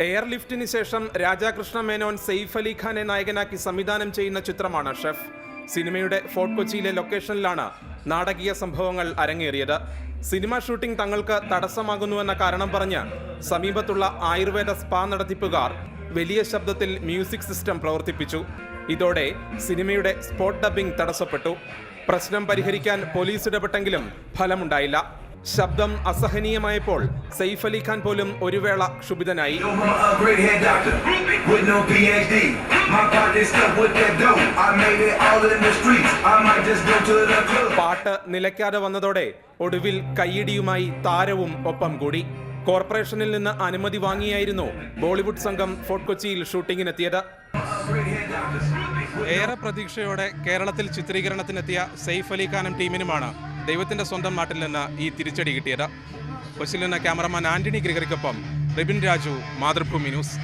എയർലിഫ്റ്റിന് ശേഷം രാജാകൃഷ്ണ മേനോൻ സെയ്ഫ് അലി ഖാനെ നായകനാക്കി സംവിധാനം ചെയ്യുന്ന ചിത്രമാണ് ഷെഫ്. സിനിമയുടെ ഫോർട്ട് കൊച്ചിയിലെ ലൊക്കേഷനിലാണ് നാടകീയ സംഭവങ്ങൾ അരങ്ങേറിയത്. സിനിമ ഷൂട്ടിംഗ് തങ്ങൾക്ക് തടസ്സമാകുന്നുവെന്ന കാരണം പറഞ്ഞ് സമീപത്തുള്ള ആയുർവേദ സ്പാ നടത്തിപ്പുകാർ വലിയ ശബ്ദത്തിൽ മ്യൂസിക് സിസ്റ്റം പ്രവർത്തിപ്പിച്ചു. ഇതോടെ സിനിമയുടെ സ്പോട്ട് ഡബ്ബിംഗ് തടസ്സപ്പെട്ടു. പ്രശ്നം പരിഹരിക്കാൻ പോലീസ് ഇടപെട്ടെങ്കിലും ഫലമുണ്ടായില്ല. ശബ്ദം അസഹനീയമായപ്പോൾ സെയ്ഫ് അലി ഖാൻ പോലും ഒരു വേള ക്ഷുഭിതനായി. പാട്ട് നിലയ്ക്കാതെ വന്നതോടെ ഒടുവിൽ കയ്യിടിയുമായി താരവും ഒപ്പം കൂടി. കോർപ്പറേഷനിൽ നിന്ന് അനുമതി വാങ്ങിയായിരുന്നു ബോളിവുഡ് സംഘം ഫോർട്ട് കൊച്ചിയിൽ ഷൂട്ടിങ്ങിനെത്തിയത്. ഏറെ പ്രതീക്ഷയോടെ കേരളത്തിൽ ചിത്രീകരണത്തിനെത്തിയ സെയ്ഫ് അലി ഖാനും ടീമിനുമാണ് ദൈവത്തിന്റെ സ്വന്തം നാട്ടിൽ നിന്ന് ഈ തിരിച്ചടി കിട്ടിയത്. കൊച്ചിയിൽ നിന്ന് ക്യാമറമാൻ ആന്റണി ഗ്രിഗറിക്കൊപ്പം റിബിൻ രാജു മാതൃഭൂമി ന്യൂസ്.